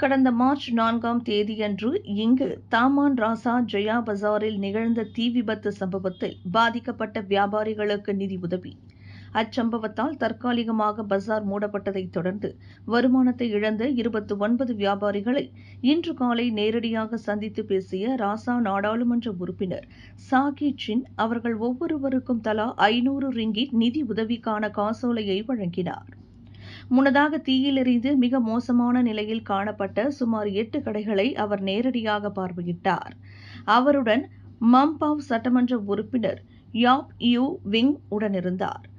கடந்த மார்ச் நான்காம் தேதியன்று இங்கு தாமான் ராசா ஜெயா பஜாரில் நிகழ்ந்த தீ விபத்து சம்பவத்தில் பாதிக்கப்பட்ட வியாபாரிகளுக்கு நிதி உதவி. அச்சம்பவத்தால் தற்காலிகமாக பஜார் மூடப்பட்டதைத் தொடர்ந்து வருமானத்தை இழந்த இருபத்தி ஒன்பது வியாபாரிகளை இன்று காலை நேரடியாக சந்தித்து பேசிய ராசா நாடாளுமன்ற உறுப்பினர் சாகி சின் அவர்கள் ஒவ்வொருவருக்கும் தலா ஐநூறு ரிங்கிட் நிதி உதவிக்கான காசோலையை வழங்கினார். முன்னதாக தீயில் மிக மோசமான நிலையில் காணப்பட்ட சுமார் எட்டு கடைகளை அவர் நேரடியாக பார்வையிட்டார். அவருடன் மம்பாவ் சட்டமன்ற உறுப்பினர் யாப் யூ விங் உடனிருந்தார்.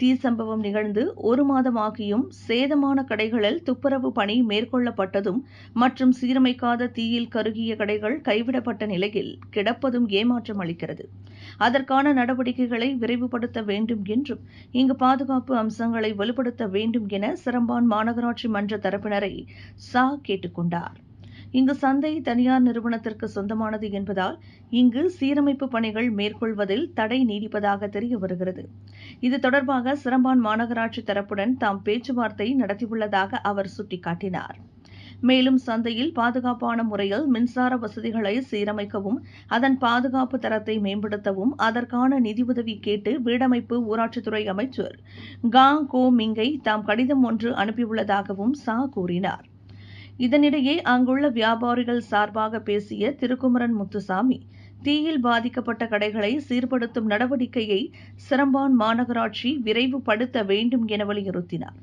தீ சம்பவம் நிகழ்ந்து ஒரு மாதமாகியும் சேதமான கடைகளில் துப்புரவு பணி மேற்கொள்ளப்பட்டதும் மற்றும் சீரமைக்காத தீயில் கருகிய கடைகள் கைவிடப்பட்ட நிலையில் கிடப்பதும் ஏமாற்றம் அளிக்கிறது. அதற்கான நடவடிக்கைகளை விரைவுபடுத்த வேண்டும் என்றும் இங்கு பாதுகாப்பு அம்சங்களை வலுப்படுத்த வேண்டும் என சிரம்பான் மாநகராட்சி மன்ற தரப்பினரை சா கேட்டுக்கொண்டார். இங்கு சந்தை தனியார் நிறுவனத்திற்கு சொந்தமானது என்பதால் இங்கு சீரமைப்பு பணிகள் மேற்கொள்வதில் தடை நீடிப்பதாக தெரிய வருகிறது. இது தொடர்பாக சிரம்பான் மாநகராட்சி தரப்புடன் தாம் பேச்சுவார்த்தை நடத்தியுள்ளதாக அவர் சுட்டிக்காட்டினார். மேலும் சந்தையில் பாதுகாப்பான முறையில் மின்சார வசதிகளை சீரமைக்கவும் அதன் பாதுகாப்பு தரத்தை மேம்படுத்தவும் அதற்கான நிதியுதவி கேட்டு வீடமைப்பு ஊராட்சித்துறை அமைச்சர் காங் கோ மிங்கை தாம் கடிதம் ஒன்று அனுப்பியுள்ளதாகவும் சா கூறினார். இதனிடையே அங்குள்ள வியாபாரிகள் சார்பாக பேசிய திருக்குமரன் முத்துசாமி தீயில் பாதிக்கப்பட்ட கடைகளை சீர்படுத்தும் நடவடிக்கையை சிரம்பான் மாநகராட்சி விரைவுபடுத்த வேண்டும் என வலியுறுத்தினார்.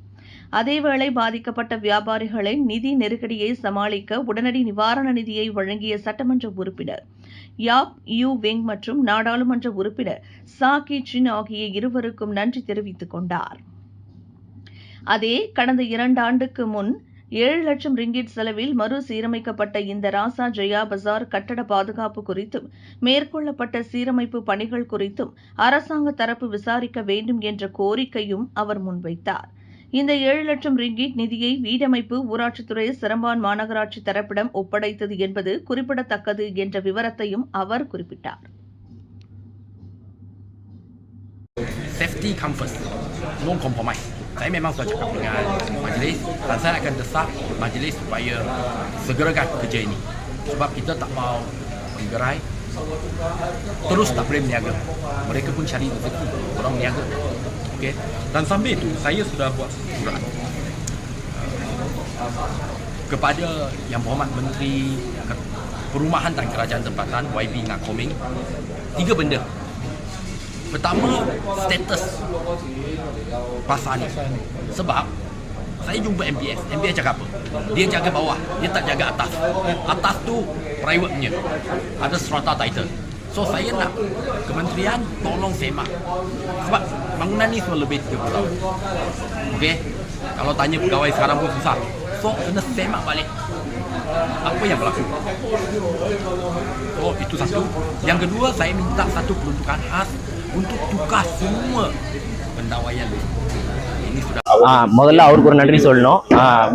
அதேவேளை பாதிக்கப்பட்ட வியாபாரிகளின் நிதி நெருக்கடியை சமாளிக்க உடனடி நிவாரண நிதியை வழங்கிய சட்டமன்ற உறுப்பினர் யாப் யூ வெங் மற்றும் நாடாளுமன்ற உறுப்பினர் சாகி சின் ஆகிய இருவருக்கும் நன்றி தெரிவித்துக் கொண்டார். அதே கடந்த இரண்டாண்டுக்கு முன் ஏழு லட்சம் ரிங்கிட் செலவில் மறுசீரமைக்கப்பட்ட இந்த ராசா ஜெயா பஜார் கட்டட பாதுகாப்பு குறித்தும் மேற்கொள்ளப்பட்ட சீரமைப்பு பணிகள் குறித்தும் அரசாங்க தரப்பு விசாரிக்க வேண்டும் என்ற கோரிக்கையும் அவர் முன்வைத்தார். இந்த ஏழு லட்சம் ரிங்கிட் நிதியை வீடமைப்பு ஊராட்சித்துறை சிரம்பான் மாநகராட்சி தரப்பிடம் ஒப்படைத்தது என்பது குறிப்பிடத்தக்கது என்ற விவரத்தையும் அவர் குறிப்பிட்டார். Safety comfort, no compromise. Saya memang sudah cakap dengan majlis dan saya akan desak majlis supaya segerakan kerja ini. Sebab kita tak mau menggerai, terus tak boleh berniaga. Mereka pun cari rezeki, orang berniaga. Okey. Dan sambil itu, saya sudah buat surat Kepada Yang Berhormat Menteri Perumahan dan Kerajaan Tempatan YB Ngakoming tiga benda Pertama, status pasar ni. Sebab saya jumpa MBS. MBS cakap apa? Dia jaga bawah, dia tak jaga atas. Atas tu private punya. Ada strata title. So saya nak kementerian tolong semak. Sebab bangunan ni semua lebih 30 tahun. Okey? Kalau tanya pegawai sekarang pun susah. So kena semak balik. Apa yang berlaku? Oh itu satu. Yang kedua saya minta satu peruntukan khas untuk tukar semua pendawaian. Ini sudah முதல்ல அவருக்கு ஒரு நன்றி சொல்லணும்.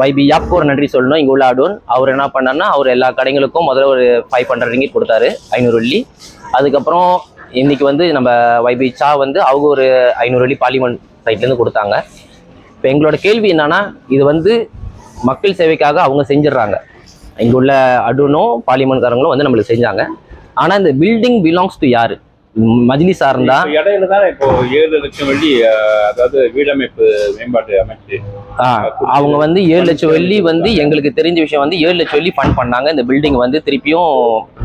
வைபி யாப்க்கு ஒரு நன்றி சொல்லணும். இங்கே உள்ள அடூன் அவர் என்ன பண்ணார்னா அவர் எல்லா கடைகளுக்கும் முதல்ல ஒரு ஃபைவ் ஹண்ட்ரட் ரிங்கிட் கொடுத்தாரு ஐநூறு வெள்ளி. அதுக்கப்புறம் இன்னைக்கு வந்து நம்ம வைபி சா வந்து அவங்க ஒரு ஐநூறு வெள்ளி பார்லிமெண்ட் சைட்லேருந்து கொடுத்தாங்க. இப்போ எங்களோட கேள்வி என்னன்னா இது வந்து மக்கள் சேவைக்காக அவங்க செஞ்சிடறாங்க. இங்கே உள்ள அடூனும் பார்லிமெண்ட்காரங்களும் வந்து நம்மளுக்கு செஞ்சாங்க. ஆனால் இந்த பில்டிங் பிலாங்ஸ் டு யாரு? மஜ்லிஸாக இருந்தா இப்ப இடையில தான் இப்போ ஏழு லட்சம் வெள்ளி அதாவது வீடமைப்பு மேம்பாட்டு அமைச்சு அவங்க வந்து ஏழு லட்சம் வெள்ளி வந்து எங்களுக்கு தெரிஞ்ச விஷயம் வந்து ஏழு லட்சம் வெள்ளி ஃபண்ட் பண்ணாங்க. இந்த பில்டிங் வந்து திருப்பியும்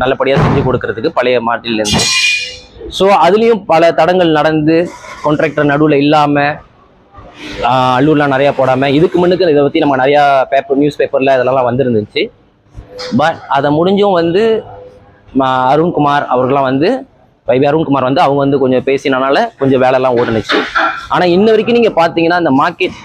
நல்லபடியாக செஞ்சு கொடுக்கறதுக்கு பழைய மாட்டிலேருந்து ஸோ அதுலேயும் பல தடங்கள் நடந்து கான்ட்ராக்டர் நடுவில் இல்லாமல் அல்லூர்லாம் நிறையா போடாமல் இதுக்கு முன்னுக்கு இதை பற்றி நம்ம நிறையா பேப்பர் நியூஸ் பேப்பரில் இதெல்லாம் வந்திருந்துச்சு. பட் அதை முடிஞ்சும் வந்து அருண்குமார் அவர்கள்லாம் வந்து வைபி அருண்குமார் வந்து அவங்க வந்து கொஞ்சம் பேசினனால கொஞ்சம் வேலைலாம் ஓடுனுச்சு. ஆனால் இன்ன வரைக்கும் நீங்கள் பார்த்தீங்கன்னா இந்த மார்க்கெட்